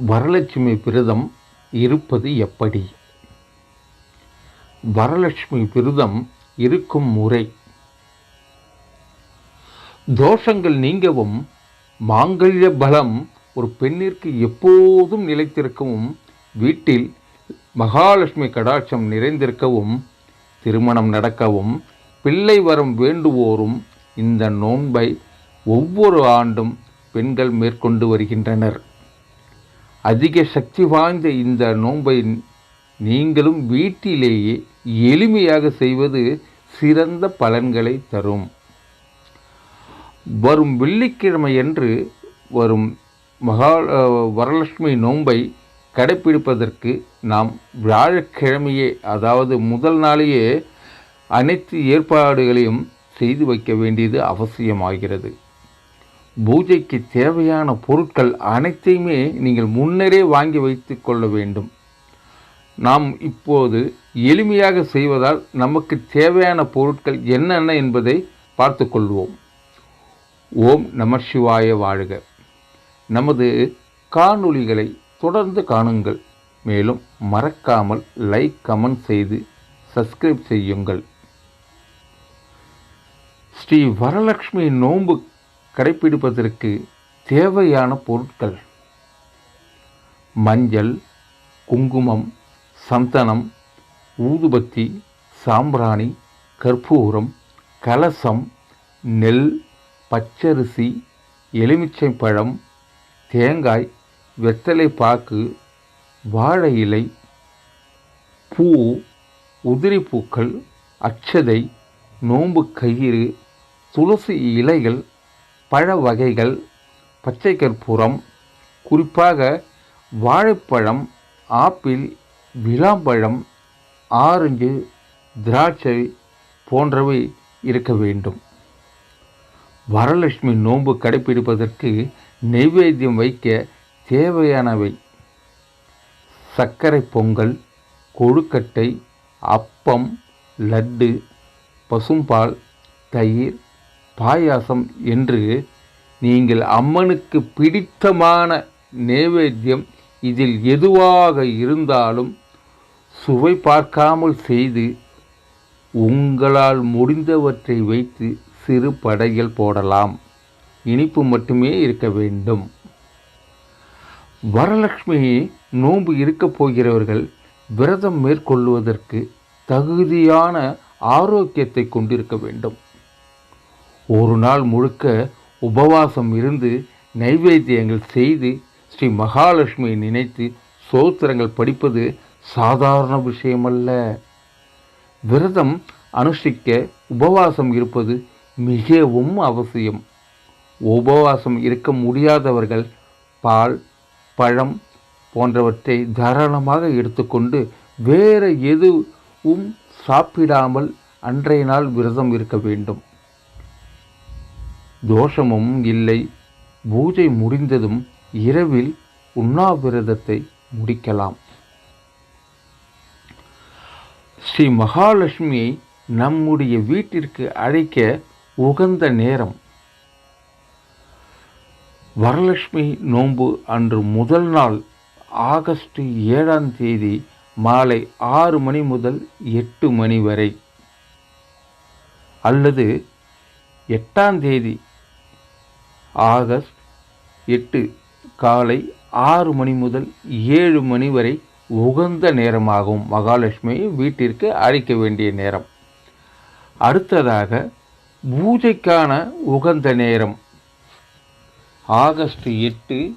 வரலட்சுமி விரதம் இருப்பது எப்படி? வரலட்சுமி விரதம் இருக்கும் முறை. தோஷங்கள் நீங்கவும் மாங்கல்ய பலம் ஒரு பெண்ணிற்கு எப்போதும் நிலைத்திருக்கவும் வீட்டில் மகாலட்சுமி கடாட்சம் நிறைந்திருக்கவும் திருமணம் நடக்கவும் பிள்ளை வரம் வேண்டுவோரும் இந்த நோன்பை ஒவ்வொரு ஆண்டும் பெண்கள் மேற்கொண்டு வருகின்றனர். அதிக சக்தி வாய்ந்த இந்த நோன்பை நீங்களும் வீட்டிலேயே எளிமையாக செய்வது சிறந்த பலன்களை தரும். வரும் வெள்ளிக்கிழமையன்று வரும் மகா வரலட்சுமி நோன்பை கடைப்பிடிப்பதற்கு நாம் வியாழக்கிழமையே அதாவது முதல் நாளையே அனைத்து ஏற்பாடுகளையும் செய்து வைக்க வேண்டியது அவசியமாகிறது. பூஜைக்கு தேவையான பொருட்கள் அனைத்தையுமே நீங்கள் முன்னரே வாங்கி வைத்து கொள்ள வேண்டும். நாம் இப்போது எளிமையாக செய்வதால் நமக்கு தேவையான பொருட்கள் என்னென்ன என்பதை பார்த்து கொள்வோம். ஓம் நம சிவாய வாழ்க. நமது காணொளிகளை தொடர்ந்து காணுங்கள். மேலும் மறக்காமல் லைக் கமெண்ட் செய்து சப்ஸ்கிரைப் செய்யுங்கள். ஸ்ரீ வரலட்சுமி நோன்பு கடைப்பிடிப்பதற்கு தேவையான பொருட்கள். மஞ்சள் குங்குமம் சந்தனம் ஊதுபத்தி சாம்பிராணி கற்பூரம் கலசம் நெல் பச்சரிசி எலுமிச்சை பழம் தேங்காய் வெத்தலை பாக்கு வாழை இலை பூ உதிரிப்பூக்கள் அச்சதை நோம்பு கயிறு துளசி இலைகள் பழ வகைகள் பச்சை கற்பூரம் குறிப்பாக வாழைப்பழம் ஆப்பிள் விளாம்பழம் ஆரஞ்சு திராட்சை போன்றவை இருக்க வேண்டும். வரலட்சுமி நோன்பு கடைப்பிடிப்பதற்கு நெய்வேத்தியம் வைக்க தேவையானவை. சர்க்கரை பொங்கல் கொழுக்கட்டை அப்பம் லட்டு பசும்பால் தயிர் பாயாசம் என்று நீங்கள் அம்மனுக்கு பிடித்தமான நைவேத்தியம் இதில் எதுவாக இருந்தாலும் சுவை பார்க்காமல் செய்து உங்களால் முடிந்தவற்றை வைத்து சிறு படைகள் போடலாம். இனிப்பு மட்டுமே இருக்க வேண்டும். வரலட்சுமி நோன்பு இருக்கப் போகிறவர்கள் விரதம் மேற்கொள்வதற்கு தகுதியான ஆரோக்கியத்தை கொண்டிருக்க வேண்டும். ஒரு நாள் முழுக்க உபவாசம் இருந்து நைவேத்தியங்கள் செய்து ஸ்ரீ மகாலட்சுமியை நினைத்து சோத்திரங்கள் படிப்பது சாதாரண விஷயமல்ல. விரதம் அனுஷ்டிக்க உபவாசம் இருப்பது மிகவும் அவசியம். உபவாசம் இருக்க முடியாதவர்கள் பால் பழம் போன்றவற்றை தாராளமாக எடுத்துக்கொண்டு வேறு எதுவும் சாப்பிடாமல் அன்றைய நாள் விரதம் இருக்க வேண்டும். தோஷமும் இல்லை. பூஜை முடிந்ததும் இரவில் உண்ணாவிரதத்தை முடிக்கலாம். ஸ்ரீ மகாலட்சுமியை நம்முடைய வீட்டிற்கு அழைக்க உகந்த நேரம். வரலட்சுமி நோன்பு அன்று முதல் நாள் ஆகஸ்ட் ஏழாம் தேதி மாலை ஆறு மணி முதல் எட்டு மணி வரை. அல்லது எட்டாம் தேதி ஆகஸ்ட் எட்டு காலை ஆறு மணி முதல் ஏழு மணி வரை உகந்த நேரமாகும் மகாலட்சுமியை வீட்டிற்கு அழைக்க வேண்டிய நேரம். அடுத்ததாக பூஜைக்கான உகந்த நேரம். ஆகஸ்ட் எட்டு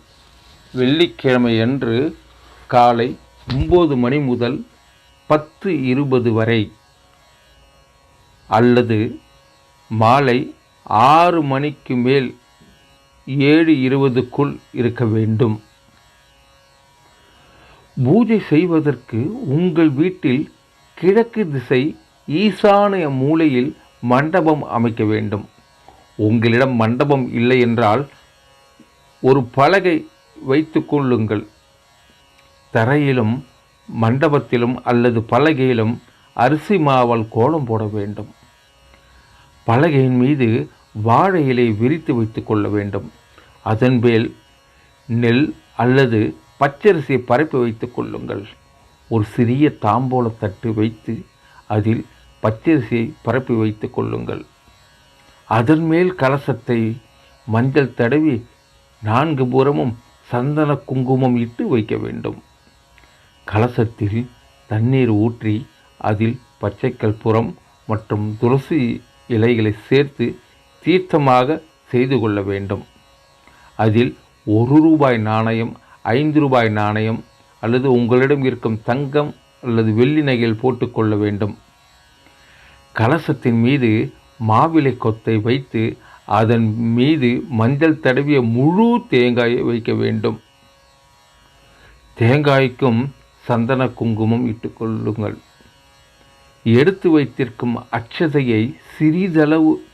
வெள்ளிக்கிழமையன்று காலை ஒம்பது மணி முதல் பத்து இருபது வரை அல்லது மாலை ஆறு மணிக்கு மேல் ஏழு இருபதுக்குள் இருக்க வேண்டும். பூஜை செய்வதற்கு உங்கள் வீட்டில் கிழக்கு திசை ஈசானிய மூலையில் மண்டபம் அமைக்க வேண்டும். உங்களிடம் மண்டபம் இல்லை என்றால் ஒரு பலகை வைத்து கொள்ளுங்கள். தரையிலும் மண்டபத்திலும் அல்லது பலகையிலும் அரிசி மாவால் கோலம் போட வேண்டும். பலகையின் மீது வாழை இலை விரித்து வைத்து கொள்ள வேண்டும். அதன் மேல் நெல் அல்லது பச்சரிசியை பரப்பி வைத்துக் கொள்ளுங்கள். ஒரு சிறிய தாம்போல தட்டு வைத்து அதில் பச்சரிசியை பரப்பி வைத்துக் கொள்ளுங்கள். அதன் மேல் கலசத்தை மஞ்சள் தடவி நான்கு புறமும் சந்தன குங்குமம் இட்டு வைக்க வேண்டும். கலசத்தில் தண்ணீர் ஊற்றி அதில் பச்சை கற்பூரம் மற்றும் துளசி இலைகளை சேர்த்து தீர்த்தமாக செய்து கொள்ள வேண்டும். அதில் ஒரு ரூபாய் நாணயம் ஐந்து ரூபாய் நாணயம் அல்லது உங்களிடம் இருக்கும் தங்கம் அல்லது வெள்ளி நகையில் போட்டுக்கொள்ள வேண்டும். கலசத்தின் மீது மாவிலை கொத்தை வைத்து அதன் மீது மஞ்சள் தடவிய முழு தேங்காயை வைக்க வேண்டும். தேங்காய்க்கும் சந்தன குங்குமம் இட்டுக்கொள்ளுங்கள் எடுத்து வைத்திருக்கும் அச்சதையை சிறிதளவு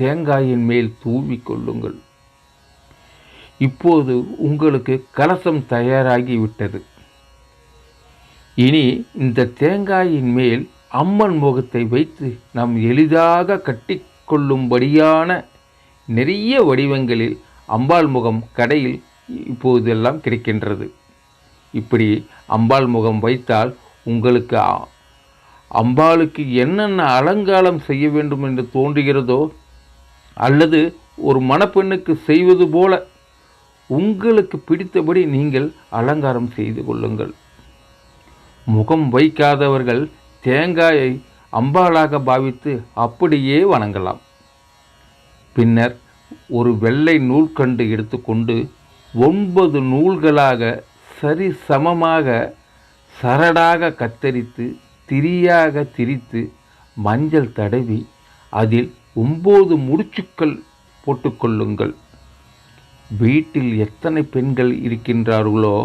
தேங்காயின் மேல் தூவி கொள்ளுங்கள். இப்போது உங்களுக்கு கலசம் தயாராகிவிட்டது. இனி இந்த தேங்காயின் மேல் அம்மன் முகத்தை வைத்து நாம் எளிதாக கட்டிக்கொள்ளும்படியான நிறைய வடிவங்களில் அம்பாள் முகம் கடையில் இப்போதெல்லாம் கிடைக்கின்றது. இப்படி அம்பாள் முகம் வைத்தால் உங்களுக்கு அம்பாளுக்கு என்னென்ன அலங்காரம் செய்ய வேண்டும் என்று தோன்றுகிறதோ அல்லது ஒரு மணப்பெண்ணுக்கு செய்வது போல உங்களுக்கு பிடித்தபடி நீங்கள் அலங்காரம் செய்து கொள்ளுங்கள். முகம் வைக்காதவர்கள் தேங்காயை அம்பாளாக பாவித்து அப்படியே வணங்கலாம். பின்னர் ஒரு வெள்ளை நூல்கண்டு எடுத்துக்கொண்டு ஒன்பது நூல்களாக சரி சமமாக சரடாக கத்தரித்து திரியாக திரித்து மஞ்சள் தடவி அதில் ஒம்பது முடிச்சுக்கள் போட்டுக்கொள்ளுங்கள். வீட்டில் எத்தனை பெண்கள் இருக்கின்றார்களோ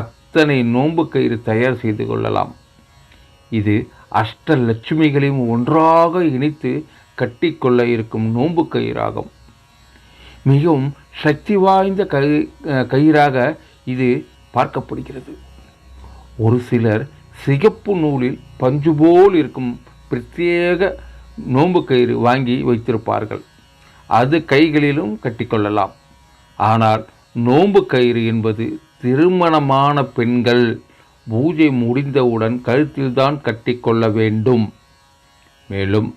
அத்தனை நோன்பு கயிறு தயார் செய்து கொள்ளலாம். இது அஷ்டலட்சுமிகளையும் ஒன்றாக இணைத்து கட்டிக்கொள்ள இருக்கும் நோன்பு கயிறாகும். மிகவும் சக்தி வாய்ந்த கை கயிறாக இது பார்க்கப்படுகிறது. ஒரு சிலர் சிகப்பு நூலில் பஞ்சு போல் இருக்கும் பிரத்யேக நோன்பு கயிறு வாங்கி வைத்திருப்பார்கள். அது கைகளிலும் கட்டிக்கொள்ளலாம். ஆனால் நோன்பு கயிறு என்பது திருமணமான பெண்கள் பூஜை முடிந்தவுடன் கழுத்தில்தான் கட்டிக்கொள்ள வேண்டும். மேலும்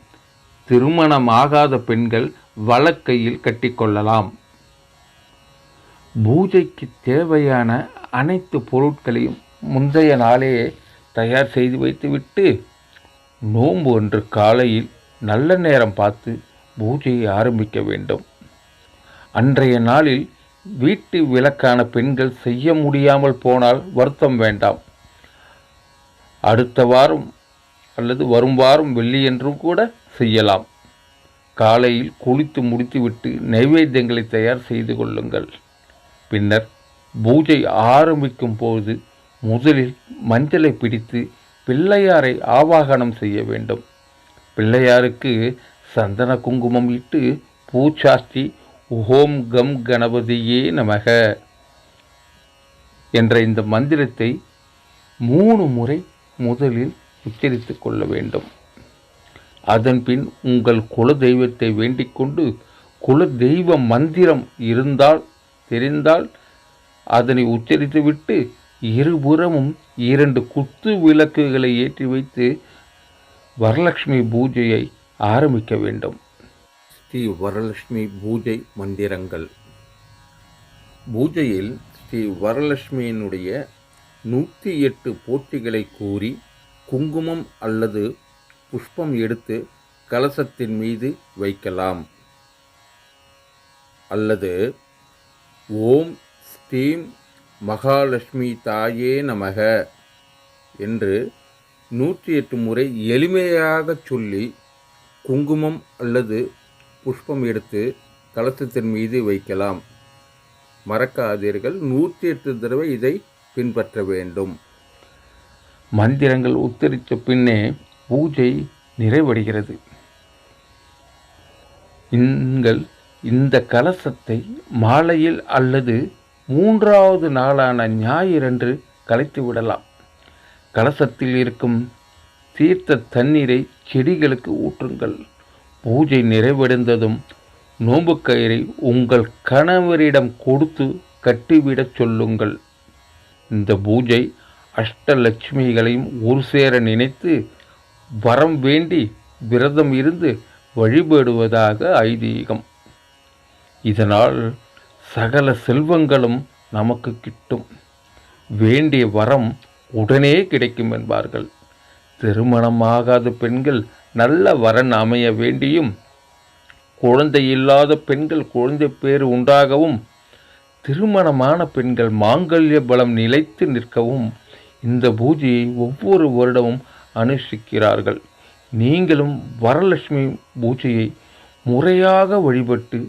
திருமணமாகாத பெண்கள் வழக்கையில் கட்டிக்கொள்ளலாம். பூஜைக்கு தேவையான அனைத்து பொருட்களையும் முந்தைய நாளையே தயார் செய்து வைத்துவிட்டு நோன்பு ஒன்று காலையில் நல்ல நேரம் பார்த்து பூஜையை ஆரம்பிக்க வேண்டும். அன்றைய நாளில் வீட்டு விளக்கான பெண்கள் செய்ய முடியாமல் போனால் வருத்தம் வேண்டாம். அடுத்த வாரம் அல்லது வரும் வாரம் வெள்ளியன்றும் கூட செய்யலாம். காலையில் குளித்து முடித்துவிட்டு நைவேத்தியங்களை தயார் செய்து கொள்ளுங்கள். பின்னர் பூஜை ஆரம்பிக்கும் போது முதலில் மஞ்சளை பிடித்து பிள்ளையாரை ஆவாகனம் செய்ய வேண்டும். பிள்ளையாருக்கு சந்தன குங்குமம் இட்டு பூச்சாஸ்தி ஓம் கம் கணபதியே நமக என்ற இந்த மந்திரத்தை மூணு முறை முதலில் உச்சரித்து கொள்ள வேண்டும். அதன்பின் உங்கள் குல தெய்வத்தை வேண்டிக்கொண்டு குல தெய்வ மந்திரம் இருந்தால் தெரிந்தால் அதனை உச்சரித்துவிட்டு இருபுறமும் இரண்டு குத்து விளக்குகளை ஏற்றி வைத்து வரலட்சுமி பூஜையை ஆரம்பிக்க வேண்டும். ஸ்ரீ வரலட்சுமி பூஜை மந்திரங்கள். பூஜையில் ஸ்ரீ வரலட்சுமியினுடைய நூற்றி எட்டு போட்டிகளை கூறி குங்குமம் அல்லது புஷ்பம் எடுத்து கலசத்தின் மீது வைக்கலாம். அல்லது ஓம் ஸ்ரீம் மகாலட்சுமி தாயே நமக என்று நூற்றி எட்டு முறை எளிமையாக சொல்லி குங்குமம் அல்லது புஷ்பம் எடுத்து கலசத்தின் மீது வைக்கலாம். மறக்காதீர்கள். நூற்றி எட்டு தடவை இதை பின்பற்ற வேண்டும். மந்திரங்கள் உத்தரித்த பின்னே பூஜை நிறைவடைகிறது. நீங்கள் இந்த கலசத்தை மாலையில் அல்லது மூன்றாவது நாளான ஞாயிறன்று கலைத்து விடலாம் கலசத்தில் இருக்கும் தீர்த்த தண்ணீரை செடிகளுக்கு ஊற்றுங்கள். பூஜை நிறைவடைந்ததும் நோம்புக்கயிறை உங்கள் கணவரிடம் கொடுத்து கட்டிவிடச் சொல்லுங்கள். இந்த பூஜை அஷ்டலட்சுமிகளையும் ஒரு சேர நினைத்து வரம் வேண்டி விரதம் இருந்து வழிபடுவதாக ஐதீகம். இதனால் சகல செல்வங்களும் நமக்கு கிட்டும். வேண்டிய வரம் உடனே கிடைக்கும் என்பார்கள். திருமணமாகாத பெண்கள் நல்ல வரன் அமைய வேண்டியும் குழந்தை இல்லாத பெண்கள் குழந்தை பேறு உண்டாகவும் திருமணமான பெண்கள் மாங்கல்ய பலம் நிலைத்து நிற்கவும் இந்த பூஜையை ஒவ்வொரு வருடமும் அனுஷ்டிக்கிறார்கள். நீங்களும் வரலட்சுமி பூஜையை முறையாக வழிபட்டு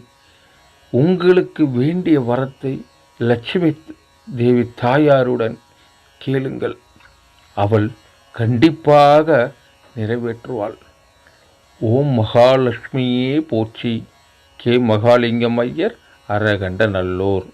உங்களுக்கு வேண்டிய வரத்தை லட்சுமி தேவி தாயாருடன் கேளுங்கள். அவள் கண்டிப்பாக நிறைவேற்றுவாள். ஓம் மகாலட்சுமியே போற்றி. கே மகாலிங்கம் ஐயர் அரகண்ட நல்லோர்.